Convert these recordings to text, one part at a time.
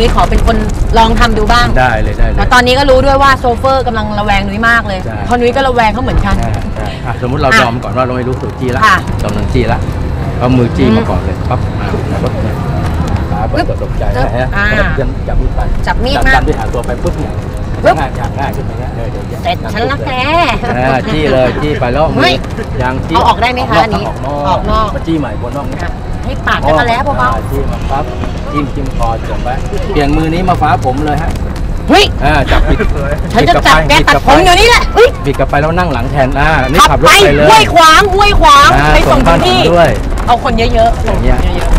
นุ้ยขอเป็นคนลองทำดูบ้างได้เลยได้เลยแล้วตอนนี้ก็รู้ด้วยว่าโซเฟอร์กำลังระแวงนุ้ยมากเลยใช่ เพราะนุ้ยก็ระแวงเขาเหมือนกันใช่ใช่อะสมมติเราอะยอมก่อนว่าเราไม่รู้สูตรจี้ละค่ะกำลังจี้ละเอามือจี้มาก่อนเลยปั๊บอ่าปั๊บเนี่ยขาเปิดตกใจปึ๊บนะฮะอ่าแล้วก็จับมีดไปจับมีดมาดันด้วยหาตัวไปปุ๊บเนี่ยปึ๊บ ง่ายง่ายง่ายขึ้นไปเนี่ยเออเดี๋ยวเสร็จฉันละแกอ่าจี้เลยจี้ไปแล้วเฮ้ยยางจี้เอาออกได้ไหมคะอันนี้ออกนอกออกนอก มาจี้ใหม่บนนอกเนี่ย อะ ให้ปาดกันมาแล้วเบาอ่จี้มาปั๊บจิ้มจิ้มคอจบไปเปลี่ยนมือนี้มาฟ้าผมเลยฮะๆเฮ้ยอ่าจับปิดฉันจะจับแกปิตัดกับผมไปเดี๋ยวนี้แหละเฮ้ยปิดกลับไปแล้วนั่งหลังแทนอ่านี่ขัขับบรไปถไปเลยห้วยขวางห้วยขวางอ่าไปส่งถึบ้านงที่ผมด้วย เอาคนเยอะๆอย่างเงี้ยเยอะเนี่ย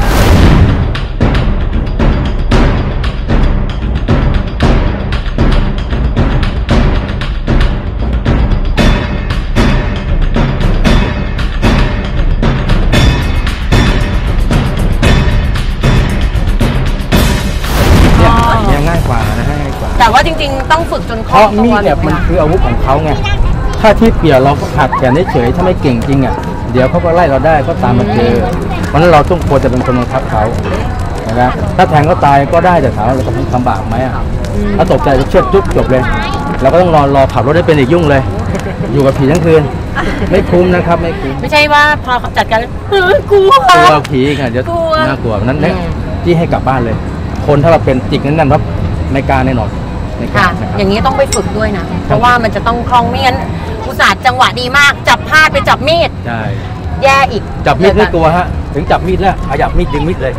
ว่าๆแต่ว่าจริง ๆ ต้องฝึกจนคเพล่องราะตัวมีดเนี่ยมันคืออาวุธของเขาไง ถ้าที่เปลี่ยนเราก็ขัดแขนเฉยๆถ้าไม่เก่งจริงอะ เดี๋ยวเขาก็ไล่เราได้ก็ตามมาเจอ เพราะฉะนั้นเราต้องควรจะเป็นคนบังคับเขานะครับถ้าแทงเขาตายก็ได้แต่ถามว่าเราจะทำบาปไหมอะ ถ้าตกใจจะเชือดจุ๊บจบเลย เราก็ต้องรอรอขับรถได้เป็นอีกยุ่งเลย อยู่กับผีทั้งคืน ไม่คุ้มนะครับไม่คุ้ม ไม่ใช่ว่าพอจัดการเออกลัว กลัวผีอีกันเดี๋ยวกลัวน่ากลัวนั้นเนี่ยอืม ที่ให้กลับบ้านเลย คนถ้าเราเป็นจิกนั่นๆรับไม่กล้าแน่นอนไม่กล้า ค่ะ นะครับ อย่างนี้ต้องไปฝึกด้วยนะ เพราะว่ามันจะต้องคล่องไม่งั้นอุตส่าห์จังหวะดีมาก จับพลาดไปจับมีดใช่แย่อีกจับมีดไม่กลัวฮะถึงจับมีดแล้วขยับมีดดึงมีดเลย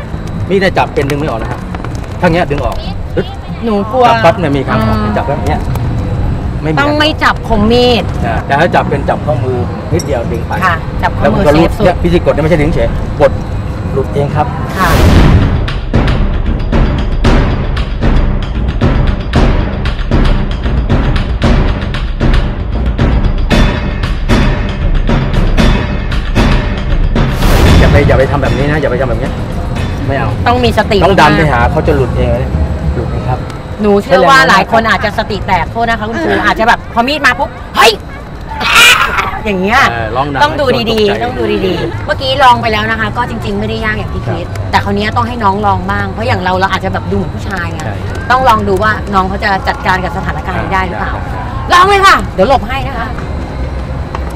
มีดได้จับเป็นดึงไม่ออกนะครับถ้าเงี้ยดึงออกปึ๊บหนูกลัว จับปั๊บเนี่ยมีครั้งออกอืม จับแบบเนี้ยไม่มีต้องไม่จับคมมีดนะแต่ถ้าจับเป็นจับข้อมือนิดเดียวดึงไปค่ะ จับข้อแล้วมืมันอก็เซรูดฟสุเนี่ดยพิธีกดเนี่ยไม่ใช่ดึงเฉยกดหลุดเองครับ ค่ะ ไปอย่าไปทำแบบนี้นะ อย่าไปทำแบบเนี้ยไม่เอา ต้องมีสติต้องดันไปมากหาเขาจะหลุดเองเลยหลุดเองครับ หนูเชื่อว่าใช้แรงงานหลายคนอาจจะสติแตกโทษนะคะคุณครูอาจจะแบบพอมีดมาปุ๊บเฮ้ยอย่างเงี้ยเออลองดันต้องดูให้ดีคนตกใจๆต้องดูดีๆ เมื่อกี้ลองไปแล้วนะคะ ก็จริง ๆ ไม่ได้ยากอย่างที่คิดครับแต่คราวนี้ต้องให้น้องลองบ้าง เพราะอย่างเราเราอาจจะแบบดูเหมือนผู้ชายไงใช่ ต้องลองดูว่าน้องเขาจะจัดการกับสถานการณ์นี้ได้หรือเปล่าได้ลองเลยค่ะ เดี๋ยวหลบให้นะคะ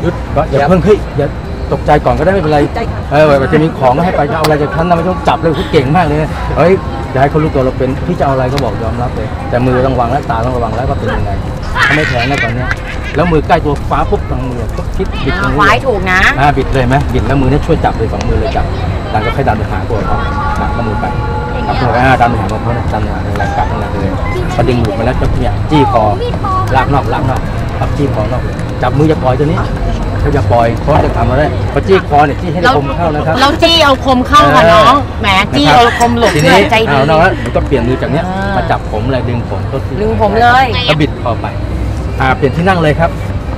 หยุดก็อย่าเพิ่งเฮ้ยอย่า ตกใจก่อนก็ได้ไม่เป็นไรใจค่ะเออแบบจะมีของให้ไปจะเอาอะไรจากท่านนะไม่ต้องจับเลยคุณเก่งมากเลยนะเฮ้ยอย่าให้เขารู้ตัวเราเป็นพี่จะเอาอะไรก็บอกยอมรับเลย แต่มือต้องวางและตาต้องระวังแล้วก็เป็นยังไงถ้าไม่แข็งนะตอนเนี้ยแล้วมือใกล้ตัวฟ้าปุ๊บทางมือปุ๊บคิดบิดตรงนี้ไว้เลยถูกนะอ่าบิดเลยไหมบิดแล้วมือเนี่ยช่วยจับเลยสองมือเลยจับดันก็ค่อยดันไปหาตัวเขาดันข้อมือไปจับตัวไปอ่าดันไปหาตัวเขาเนี่ยดันไปหาแรงกัดแรงเลยพอดึงหลุดมาแล้วก็เนี่ยจี้คอลากนอกลากนอกปับจี้คอนอกเลยจับมืออย่าปล่อยตัวนี้ เขาจะปล่อยเพราะจะทำมาได้พอจี้คอเนี่ยจี้ให้เราคมเข้านะครับเราจี้เอาคมเข้าค่ะน้องแหมจี้เอาคมหลบทีเพื่นี้อใจดีเอานอกแล้วมันก็เปลี่ยนมือจากเนี้ยอ่ามมาจับผมเลยดึงผมต้นที่ดึงผมเลยแล้วบิดคอไปอ่าเปลี่ยนที่นั่งเลยครับ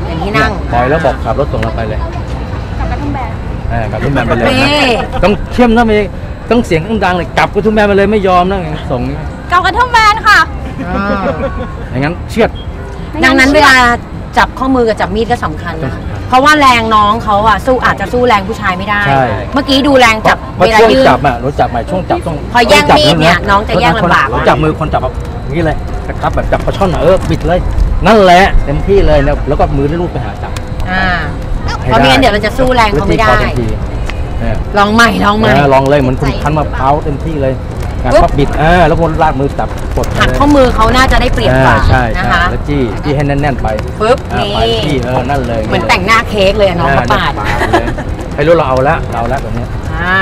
อย่างที่นั่งปล่อยแล้วบอกขับรถส่งเราไปเลยกลับกระทุ่มแบนอ่ากลับกระทุ่มแบนไปเลยนี่นะต้องเข้มนะไม่ต้องเสียงต้องดังเลยกลับกระทุ่มแบนไปเลยไม่ยอมนะส่งเกากระทุ่มแบนค่ะอย่างนั้นเชือดดังนั้นเวลา จับข้อมือกับจับมีดก็สำคัญต้อนะงสำคัญเพราะว่าแรงน้องเขาอะสู้อาจจะสู้แรงผู้ชายไม่ได้ ใช่ เมื่อกี้ดูแรงจับเพราะเวลาช่วงยืน จับอะเราจับใหม่ช่วงจับต้องพอแย่งจับมีดเนี่ยน้องจะแย่งลำบากเราจับมือคนจับแบบนี้เลยนะครับแบบจับปลาช่อนอะเออบิดเลย นั่นแหละเต็มที่เลยนะแล้วก็มือได้รูปไปหาจับอ่าให้เพราะไม่งั้นเดี๋ยวเราจะสู้แรงเขาไม่ได้พื้นที่พอเต็มที่เนี่ยลองใหม่ลองใหม่เออลองเลยเหมือนคุณคั้นมะพร้าวเต็มที่เลย งานปุ๊บปั๊บบิดอ่าแล้วคนลากมือจับกดไปหักเลยข้อมือเขาน่าจะได้เปรียบกว่าอ่ใช่นะใช่คะแล้วจี้จี้ให้แน่นๆไปปึ๊บอ่านี่ไปจี้เออนั่นเลยเหมือนแต่งหน้าเค้กเลยอะน้องกระปาดเออเลยให้รู้เราเอาละเราเอาละแบบเนี้ยอ่า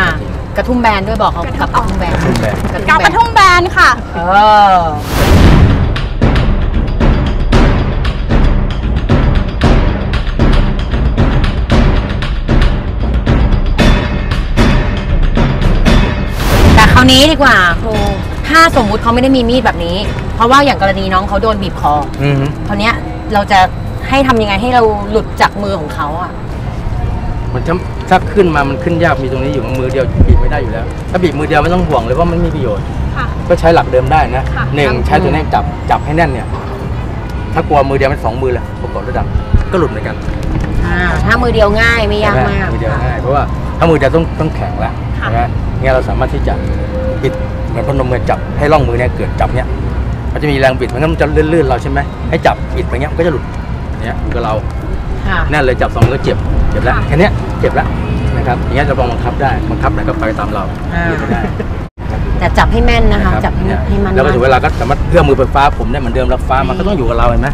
กระทุ่มแบนด้วยบอกเขากับกระทุ่มแบนกระทุ่มแบนเกากระทุ่มแบนค่ะ เออ นี้ดีกว่าครูถ้าสมมุติเขาไม่ได้มีมีดแบบนี้ เพราะว่าอย่างกรณีน้องเขาโดนบีบคออือฮึคราวเนี้ยเราจะให้ทำยังไงให้เราหลุดจากมือของเขาอะ มันถ้าถ้าขึ้นมามันขึ้นยากมีตรงนี้อยู่มือเดียวบีบไม่ได้อยู่แล้ว ถ้าบีบมือเดียวไม่ต้องห่วงเลยว่ามันไม่มีประโยชน์ ค่ะ ก็ใช้หลักเดิมได้นะค่ะ หนึ่งใช้ตัวนี้จับจับให้แน่นเนี่ย ถ้ากลัวมือเดียวมันสองมือเลยประกอบระดับก็หลุดเหมือนกันอ่าถ้ามือเดียวง่ายไม่ยากมากมือเดียวง่ายเพราะว่าถ้ามือเดียวต้องต้องแข็งแล้ว ค่ะค่ะนะเนี่ยเราสามารถที่จะบิดเหมือนพนมมือจับให้ร่องมือเนี่ยเกิดจับเนี่ยมันจะมีแรงบิดมันก็มันจะลื่นๆเราใช่ไหมให้จับบิดไปเงี้ยมันก็จะหลุดเนี่ยอยู่กับเราค่ะ แน่นเลยจับสองมือก็เจ็บเจ็บแล้วแค่เนี้ยเจ็บแล้วนะครับอย่างเงี้ยเราลองบังคับได้บังคับไหนก็ไปตามเราอ่าหยุดไม่ได้แต่จับให้แม่นนะคะรับจับให้เนี่ยให้มันแล้วก็ถึงเวลาก็สามารถเอื้อมมือไปฟ้าผมได้เหมือนเดิมแล้วฟ้ามันก็ต้องอยู่กับเราเห็นไหม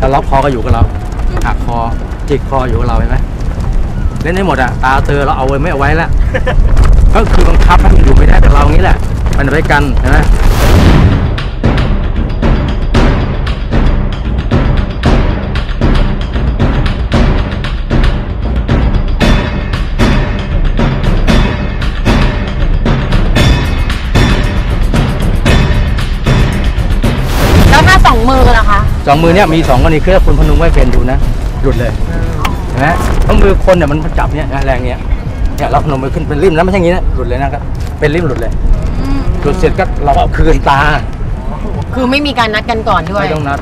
ถ้าล็อกคอก็อยู่กับเราหักคอจิกคออยู่กับเราเห็นไหมเล่นได้หมดอะตาเตอเราเอาไว้ไม่เอาไว้แล้ว ก็คือบังคับให้มันอยู่ไม่ได้แต่เราอย่างนี้แหละ มันไปกันเห็นไหมแล้วถ้าสองมือล่ะคะ สองมือเนี่ยมีสองกรณีคือถ้าคุณพนุงไว้เป็นดูนะหลุดเลยเห็นไหมเพราะมือคนเนี่ยมันจับเนี่ยนะแรงเนี่ย เนี่ยเราพนมมือขึ้นเป็นริมแล้วไม่ใช่อย่างนี้นะหลุดเลยนะครับเป็นริมหลุดเลยหลุดเสร็จก็เราเอาคืนตาคือไม่มีการนัดกันก่อนด้วย ไม่ต้องนัด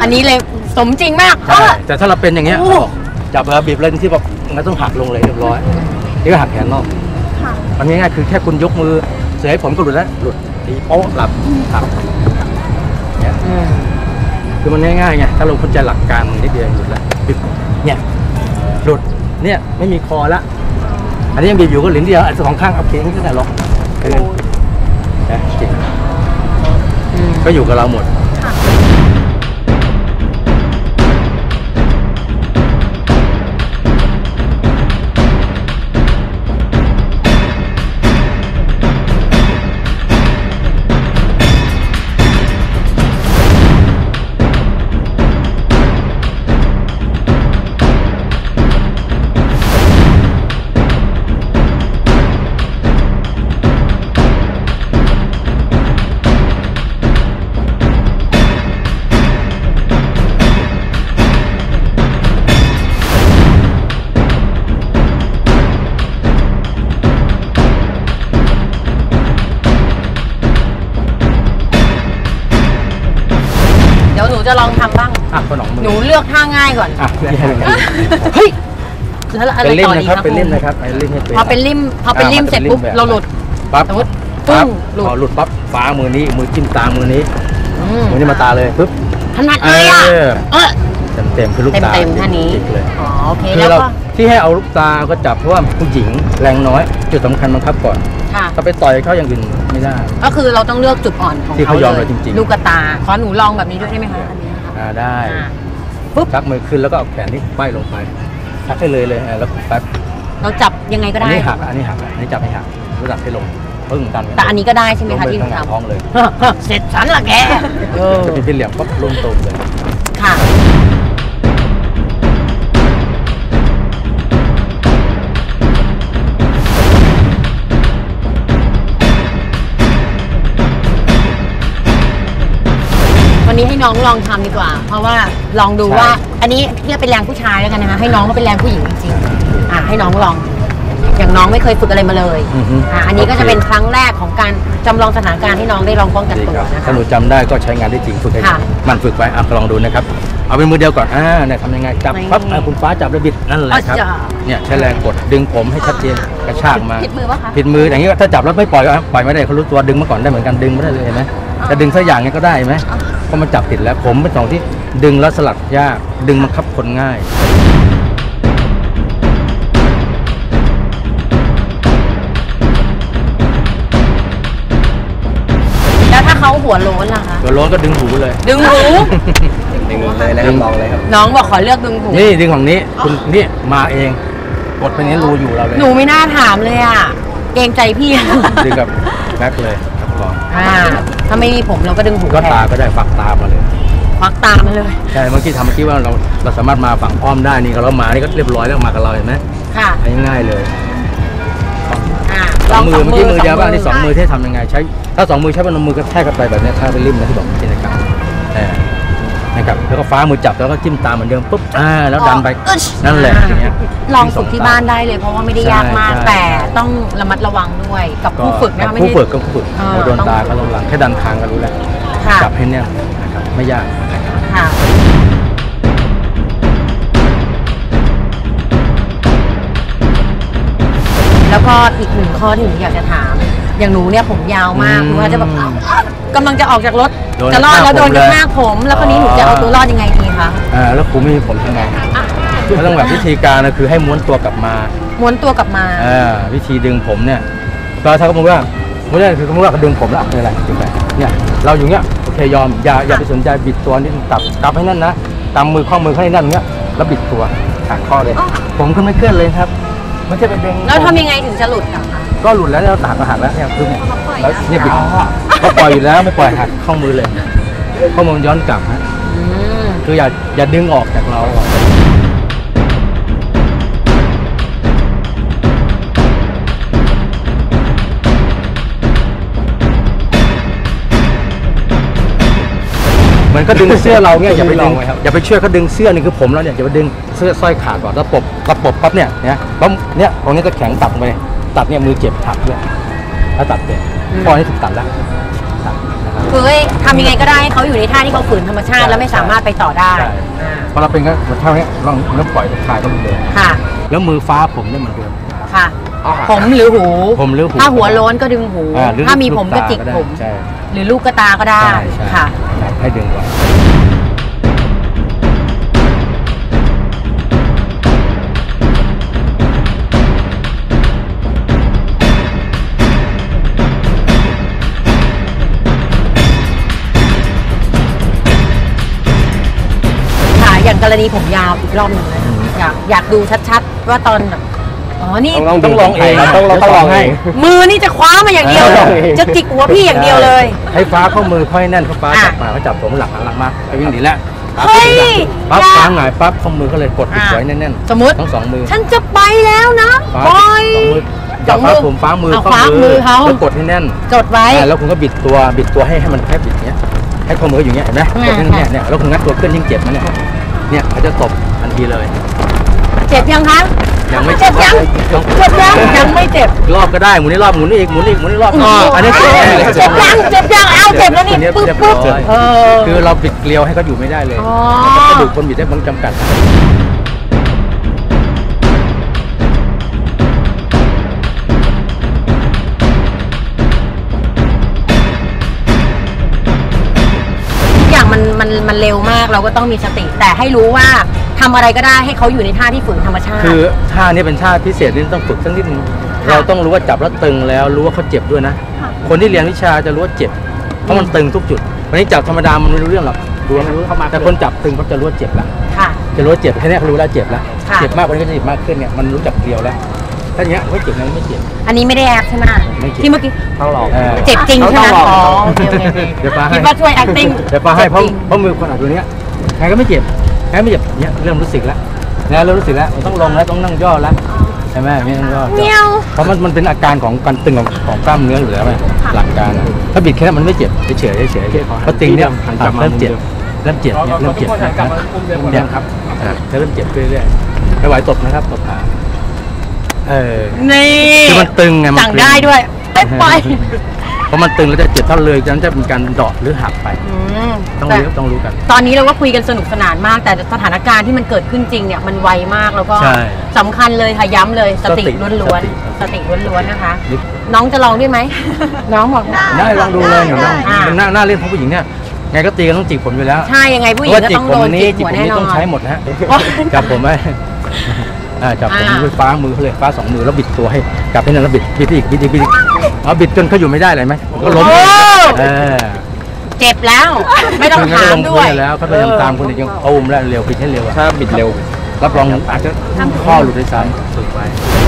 อันนี้เลยสมจริงมากใช่เออแต่ถ้าเราเป็นอย่างเงี้ยโอ้บอกจับเออบีบเลยที่แบบมันต้องหักลงเลยเรียบร้อยนี่ก็หักแขนนอกมันง่ายๆคือแค่คุณยกมือเสียให้ผมก็หลุดแล้วหลุดตีโป๊ะหลับหักเนี่ยอืมคือมันง่ายๆไงถ้าเราเข้าใจหลักการมันนิดเดียวหลุดแล้วบิบเนี่ยหลุดเนี่ยไม่มีคอละ อันนี้ยังบีบอยู่ก็หลินเดียวอันสองข้างเอาเพียงแค่ไหนหรอกเออนะจริงอืมก็อยู่กับเราหมด ลือกท่าง่ายก่อน อะนี่ให้เลยเฮ้ยแล้วอะไรเป็นริมต่อนะดีครับคะเป็นริมครูนะครับเป็นริมให้เป็น พอเป็นริมพอเป็นริมอ่าเสร็จปุ๊บมันจะเป็นริมแบบเราหลุด ปั๊บสมมุติปั๊บปึ้งหลุด พอหลุดปั๊บฟ้ามือนี้มือจิ้มตามือนี้อืมมือนี้มาตาเลยปุ๊บถนัดเลยอะเออเออ เต็มเต็มๆคือลูกเต็มตาเต็มๆท่านี้ จิกเลย อ๋อโอเคคืแล้อวเราก็ที่ให้เอาลูกตาก็จับเพราะว่าผู้หญิงแรงน้อย จุดสำคัญบังคับก่อนค่ะ ถ้าไปต่อยเขาอย่างอื่นไม่ได้ ก็คือเราต้องเลือกจุดอ่อนของที่เขายอมลเราจริงๆ ลูกกระตา ขอหนูลองแบบนี้ด้วยได้ไหมคะอันนี้นะคะอ่าได้ อ่า ปุ๊บชักมือขึ้นแล้วก็เอาแขนนี้ป้ายลงไปชักให้เลยเลยอ่าแล้วแป๊บเราจับยังไงก็อันได้ นี้หักอันนี้หักอันนี้จับให้หักรู้จักให้ลงปึ้งดันกัแต่อันนี้ก็ได้ใช่ไหมลงคะไปที่หนูข้างหน้าทท้องเลยำเสร็จฉันละแก เออ จะเป็นที่เหลี่ยมปั๊บลงตรงเลย วันนี้ให้น้องลองทำดีกว่า เพราะว่าลองดูว่า อันนี้เรียกเป็นแรงผู้ชายแล้วกันนะคะให้น้องเขาเป็นแรงผู้หญิงจริงๆอะให้น้องลอง อย่างน้องไม่เคยฝึกอะไรมาเลยอือฮึอะอันนี้ก็จะเป็นโอเคครั้งแรกของการจำลองสถานการณ์ให้น้องได้ลองป้องกันดีตัวครับนะคะถ้าหนูจำได้ก็ใช้งานได้จริงฝึกให้ค่ะ มันฝึกไปอะลองดูนะครับ เอาเป็นมือเดียวก่อนอ่าเนี่ยทำยังไงจับนี่ปั๊บอะคุณฟ้าจับแล้วบิดนั่นแหละครับอะจ้ะเนี่ยใช้แรงกดดึงผมให้ชัดเจนกระชากมาผิดมือปะคะ ผิดมืออย่างนี้ถ้าจับแล้วไม่ปล่อยก็ปล่อยไม่ได้เขารู้ตัวดึงมาก่อนได้เหมือนกันดึงไม่ได้เลยเห็นไหม จะดึงสักอย่างเนี้ยก็ได้เห็นไหมเพราะมันจับติดแล้วผมเป็นสองที่ดึงแล้วสลัดยาก ดึงบังคับคนง่าย แล้วถ้าเขาหัวโล้นล่ะคะ ตัวโล้นก็ดึงหูเลย ดึงหู ดึงเลยแล้วมองเลยครับ น้องบอกขอเลือกดึงหู นี่ดึงของนี้คุณนี่มาเอง กดไปนี้รูอยู่เราเลยหนูไม่น่าถามเลยอะ เกรงใจพี่ ดึงกับแม็กเลยครับก่อน อ่า ถ้าไม่มีผมเราก็ดึงหูก็แทตานก็ได้ฝักตามาเลยควักตามาเลย ใช่เมื่อกี้ทำเมื่อกี้ว่าเราเราสามารถมาฝั่งอ้อมได้นี่เรามานี่ก็เรียบร้อยแล้วมากับเราเห็นไหมค่ะอันนี้ง่ายเลยอ่าสองมืลอเมื่อกี้มือเดียวบ้างสนี่สองมือที่ทำยังไงใช้ ถ้าสองมือใช้พนมมือกระแทกกันไปแบบเนี้ยถ้าเป็นริมนะที่บอกนี่นะครับเออ นะครับแล้วก็ฟ้ามือจับแล้วก็จิ้มตามเหมือนเดิมปุ๊บอ่าแล้วดันไปอึ๊ชนั่นแหละอย่างเงี้ย ลองฝึกที่บ้านได้เลยเพราะว่าไม่ได้ยากมาก ใช่ แต่ต้องระมัดระวังด้วยกับผู้ฝึกนะคะไม่ผู้ได้ฝึกก็ผู้ฝึกเออเราโดนตาก็ระวังแค่ดันทางก็รู้แล้วค่ะ จับให้เนี่ยนะครับไม่ยากนะครับค่ะแล้วพอข้ออีกหนึ่งข้อที่หนูอยากจะถาม อย่างหนูเนี่ยผมยาวมากอืมหนูว่าจะแบบกำลังจะออกจากรถโดนจะรอดแล้วกระชากโดนผมกระเลยชากผมแล้วคนนี้หนูจะเอาตัวรอดยังไงดีคะอ่าแล้วครูไม่มีผมทำไงก็ต้องแบบวิธีการนะคือให้ม้วนตัวกลับมาม้วนตัวกลับมา อ่าวิธีดึงผมเนี่ยก็ถ้าเขาบอกว่าไม่ได้คือเขาบอกว่าเขาดึงผมละคืออะไรดึงไปเนี่ยเราอยู่เงี้ยโอเคยอมอย่าอย่าไปสนใจบิดตัวนี่กลับกลับให้นั่นนะกำมือข้อมือให้นั่นอย่างเงี้ยแล้วบิดตัวหักข้อเลย ผมก็ไม่เคลื่อนเลยครับไม่ใช่ไปดึงแล้วทำยังไงถึงจะหลุดอะคะ ก็หลุดแล้วเราหักก็หักแล้วเนี่ยคือเนี่ยแล้วเนี่ยบิดก็ปล่อยอยู่แล้วไม่ปล่อยหักข้อมือเลยข้อมือย้อนกลับฮะอืมคืออย่าอย่าดึงออกจากเราอะเหมือนก็ดึงเสื้อเราเนี่ยอย่าไปดึงอย่าไปช่วยเขาดึงเสื้อนี่คือผมเราเนี่ยอย่าไปดึงเสื้อสร้อยขาดก่อนแล้วปบแล้วปบปั๊บเนี่ยเนี่ยปั๊บเนี่ยตรงนี้จะแข็งตัดลงไป ตัดเนี่ยมือเจ็บหักด้วยแล้วตัดเนี่ยพอนี้ถูกตัดแล้วตัดนะครับคือให้ทำยังไงก็ได้ให้เขาอยู่ในท่าที่เขาฝืนธรรมชาติใช่แล้วไม่สามารถไปต่อได้ใช่อ่าพอเราเป็นก็เท่านี้ลองแล้วปล่อยคลายก็เหมือนเดิมค่ะ แล้วมือฟ้าผมเนี่ยเหมือนเดิมค่ะ ผมหรือหูผมหรือหูถ้าหัวโล้นก็ดึงหูอ่หรือถ้ามีผมลูก็ตาจิกได้ผมใช่หรือลูกกระตาก็ได้ใช่ใช่ค่ะครับให้ดึงไว้ กรณีผมยาวอีกรอบหนึ่งนะอยากอยากดูชัดๆว่าตอนแบบอ๋อนี่ต้องต้องลองเองต้องลองต้องลองให้ มือนี่จะคว้ามาอย่างเดียวต้องลองเองจะจิกหัวพี่อย่างเดียวเลย ให้ฟ้าเข้ามือค่อยแน่นเขาฟ้าอะจับมาเขาจับผมหลังหลังมาไปวิ่งหนีแล้วเฮ้ยปั๊บอย่าฟ้าหงายปั๊บข้อมือก็เลยกดติดอะไว้แน่นสมมติๆทั้งสองมือ ฉันจะไปแล้วนะฟ้าบอยสองมือจับฟ้าผมฟ้ามือเอาข้ฟ้ามือเขาแล้วกดให้แน่นจดไว้อะแล้วคุณก็บิดตัวบิดตัวให้ให้มันแค่บิดเนี้ยให้ข้อมืออยู่เนี้ยเห็นไหมอืมกดให้เนี่ยเนี่ยแล้วคุณงัดตัวขึ้นยิ่งเจ็บนะเนี่ย เนี่ยเขาจะตบทันทีเลย เจ็บยังคะยังไม่เจ็บยังยังเจ็บยังยังไม่เจ็บรอบก็ได้หมุนนี่รอบหมุนนี่อีกหมุนนี่อีกหมุนนี่รอบอันนี้เจ็บยังเจ็บยังเจ็บยังเอาเจ็บแล้วนี่เรียบปึ๊บเรียบปึ๊บร้อยเออคือเราบิดเกลียวให้เขาอยู่ไม่ได้เลยอ๋อกระดูกคนบิดได้มันจำกัด มันมันมันเร็วมากเราก็ต้องมีสติ แต่ให้รู้ว่าทำอะไรก็ได้ให้เขาอยู่ในท่าที่ฝืนธรรมชาติ คือท่านี้เป็นท่าพิเศษนี่ต้องฝึกสักนิดนึงค่ะเราต้องรู้ว่าจับแล้วตึงแล้วรู้ว่าเขาเจ็บด้วยนะคนที่เรียนวิชาจะรู้ว่าเจ็บเพราะมันตึงทุกจุดวันนี้จับธรรมดามันไม่รู้เรื่องหรอกรู้ไม่รู้เข้ามาแต่คนจับตึงเขาจะรู้ว่าเจ็บละค่ะ จะรู้ว่าเจ็บแค่นี้เขารู้แล้วเจ็บแล้วค่ะ เจ็บมากกว่านี้ก็จะเจ็บมากขึ้นเนี่ยมันรู้จักเกลียวแล้ว ถ้าอย่างเงี้ยไม่เจ็บนั้นไม่เจ็บ อันนี้ไม่ได้แอคใช่ไหมไม่เจ็บ ที่เมื่อกี้ ต้องลองเออเจ็บจริงใช่ไหมต้องลองอ๋อโอเคโอเคโอเคเดี๋ยวป้าให้คิดว่าช่วย acting เดี๋ยวป้าให้เพราะจ็บจริง เพราะมือคนอะตัวเนี้ยใครก็ไม่เจ็บใครไม่เจ็บเนี่ยเริ่มรู้สึกแล้วนะเริ่มรู้สึกแล้วมันต้องลงแล้วต้องนั่งย่อแล้วใช่ไหมไม่ต้องย่อ เมียวเพราะมันมันเป็นอาการของการตึงของของกล้ามเนื้ออยู่แล้วไงหลักการอะถ้าบิดแค่นั้นมันไม่เจ็บเฉยเฉยเฉยๆเพราะตึงเนี่ยหันกลับมา เริ่มเจ็บเริ่มเจ็บเนี่ยเริ่มเจ็บนะเนี่ยครับอะเริ่มเจ็บเรื่อยๆไม่ไหวตบนะครับตบขา เออนี่คือมันตึงไงมันสั่งได้ด้วยไปไปเพราะมันตึงแล้วจะเจ็บถ้าเลยจะจะเป็นการเดาะหรือหักไป อืมต้องแต่รู้ต้องรู้กัน ตอนนี้เราก็คุยกันสนุกสนานมาก แต่สถานการณ์ที่มันเกิดขึ้นจริงเนี่ยมันไวมากแล้วก็ใช่สำคัญเลยค่ะย้ำเลยสติสติล้วนสติๆสติล้วนๆนะคะ นิดน้องจะลองด้วยไหม น้องบอก ได้ลองดูเลยหนูได้น้องอ่ามันน่าน่าเล่นเพราะผู้หญิงเนี่ยไงก็ตีกันต้องจีบผมอยู่แล้วใช่ยังไงผู้หญิงก็ต้องโดนเพราะว่าจิจิกกผมหัวนี้แน่นต้องอนใช้หมดนะฮะโอ๊ย จับผมไว้อ่า จับผมอ่าด้วยฟ้ามือเขาเลยฟ้าสองมือแล้วบิดตัวให้กลับให้นั่นแล้วบิดบิดอีกบิดอีกบิดอีกเอาบิดจนเขาอยู่ไม่ได้เลยไหมก็ล้มโอ้เออเจ็บแล้ว ไม่ต้องคือถาเขามลงด้พื้วนยไปแล้วเขาพยายามตามคนอื่นยังตูมแล้วเร็วบิดให้เร็วอะถ้าบิดเร็วรับรองอาจจะข้อหลุดด้วยซ้ำ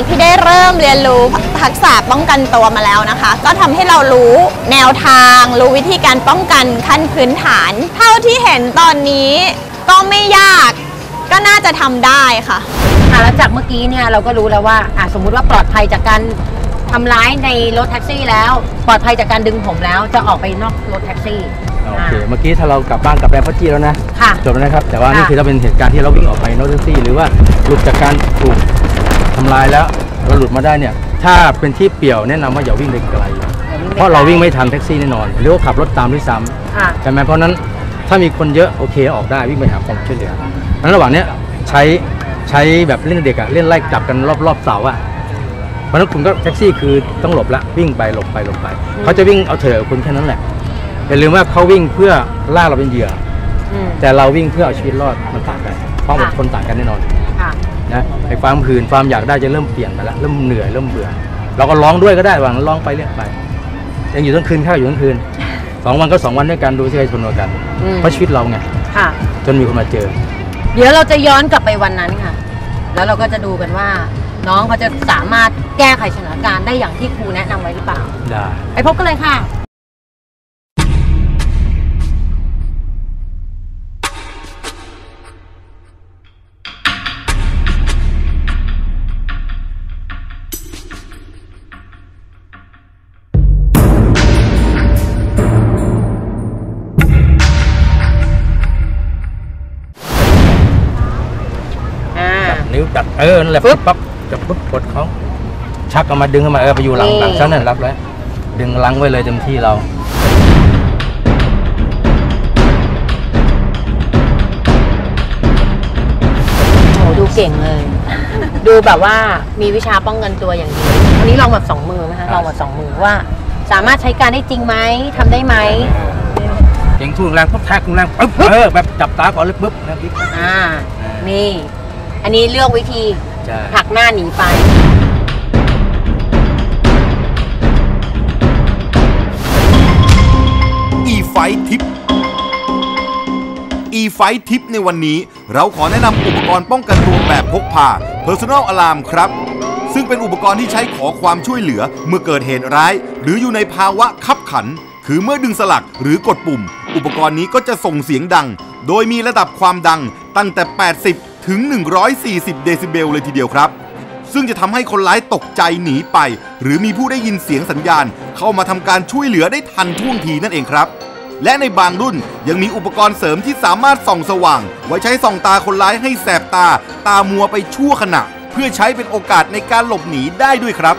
จากที่ได้เริ่มเรียนรู้ทักษะป้องกันตัวมาแล้วนะคะ ก็ทำให้เรารู้แนวทาง รู้วิธีการป้องกันขั้นพื้นฐาน เท่าที่เห็นตอนนี้ก็ไม่ยากก็น่าจะทำได้ค่ะอะแล้วจากเมื่อกี้เนี่ยเราก็รู้แล้วว่าอะสมมุติว่าปลอดภัยจากการทำร้ายในรถแท็กซี่แล้ว ปลอดภัยจากการดึงผมแล้วจะออกไปนอกรถแท็กซี่โอเคเมื่อกี้ถ้าเรากลับบ้านกลับแบงค์พัจี้แล้วนะค่ะจบแล้วนะครับ แต่ว่านี่ค่ะคือเราเป็นเหตุการณ์ที่เราวิ่งออกไปนอกแท็กซี่ หรือว่าหลุดจากการถูกทำ ลายแล้วเราหลุดมาได้เนี่ย ถ้าเป็นที่เปี่ยวแนะนำว่าอย่าวิ่งไปไกล เพราะเราวิ่งไม่ทันแท็กซี่แน่นอน หรือว่าขับรถตามด้วยซ้ค่ะำใช่ไหมเพราะฉะนั้นถ้ามีคนเยอะโอเคออกได้วิ่งไปหาความช่วยเหลือนั้นระหว่างเนี้ยใช้ใช้แบบเล่นเด็กอะเล่นไล่จับกันรอบรอบเสาอะเพราะฉะนั้นคุณก็แท็กซี่คือต้องหลบละวิ่งไปหลบไปหลบไปเขาจะวิ่งเอาเถอะคุณแค่นั้นแหละอย่าลืมว่าเขาวิ่งเพื่อล่าเราเป็นเหยื่อ อืม แต่เราวิ่งเพื่อเอาชีวิตรอดมันต่างกันความอดค่ะทนต่างกันแน่นอนค่ะ นะไอ้ความหื่นความอยากได้จะเริ่มเปลี่ยนไปแล้วเริ่มเหนื่อยเริ่มเบื่อ เราก็ร้องด้วยก็ได้วางร้องไปเรื่อยไปยังอยู่ทั้งคืนข้าวอยู่ทั้งคืนสองวันก็สองวันด้วยกันดูที่ใครทนกว่ากันอืมเพราะชีวิตเราไงค่ะ จนมีคนมาเจอ เดี๋ยวเราจะย้อนกลับไปวันนั้นค่ะ แล้วเราก็จะดูกันว่า น้องเขาจะสามารถแก้ไขสถานการณ์ได้อย่างที่ครูแนะนำไว้หรือเปล่า ได้ไปพบกันเลยค่ะ จับนิ้วจับเออนั่นแหละปึ๊ปึ๊บบปั๊บจับปึ๊บกดเขาชักเอามาดึงเข้ามาเออไปอยู่หลังนี่หลังฉันนั่นรับแล้วดึงลังไว้เลยเต็มที่เราโหดูเก่งเลย ดูแบบว่ามีวิชาป้องกันตัวอย่างดีวันนี้ลองแบบสองมือนะคะลองแบบสองมือว่า สามารถใช้การได้จริงไหมทำได้ไหมเก่งทุ่งแรงปุ๊บแทกทุ่งแรงปึ๊บเออแบบจับตาก่อนเลยปึ๊บนะบิ๊กอ่านี่ อันนี้เลือกวิธีใช่ผลักหน้าหนีไป e-fight tip e-fight tip ในวันนี้ เราขอแนะนำอุปกรณ์ป้องกันตัวแบบพกพา personal alarm ครับ ซึ่งเป็นอุปกรณ์ที่ใช้ขอความช่วยเหลือเมื่อเกิดเหตุร้าย หรืออยู่ในภาวะคับขัน คือเมื่อดึงสลักหรือกดปุ่ม อุปกรณ์นี้ก็จะส่งเสียงดัง โดยมีระดับความดังตั้งแต่ 80 ถึง 140 เดซิเบลเลยทีเดียวครับ ซึ่งจะทำให้คนร้ายตกใจหนีไป หรือมีผู้ได้ยินเสียงสัญญาณ เข้ามาทำการช่วยเหลือได้ทันท่วงทีนั่นเองครับ และในบางรุ่นยังมีอุปกรณ์เสริมที่สามารถส่องสว่าง ไว้ใช้ส่องตาคนร้ายให้แสบตา ตามัวไปชั่วขณะ เพื่อใช้เป็นโอกาสในการหลบหนีได้ด้วยครับ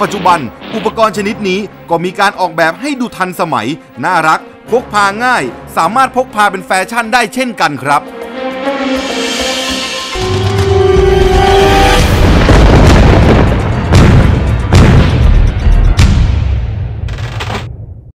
ปัจจุบันอุปกรณ์ชนิดนี้ก็มีการออกแบบให้ดูทันสมัย น่ารัก พกพาง่าย สามารถพกพาเป็นแฟชั่นได้เช่นกันครับ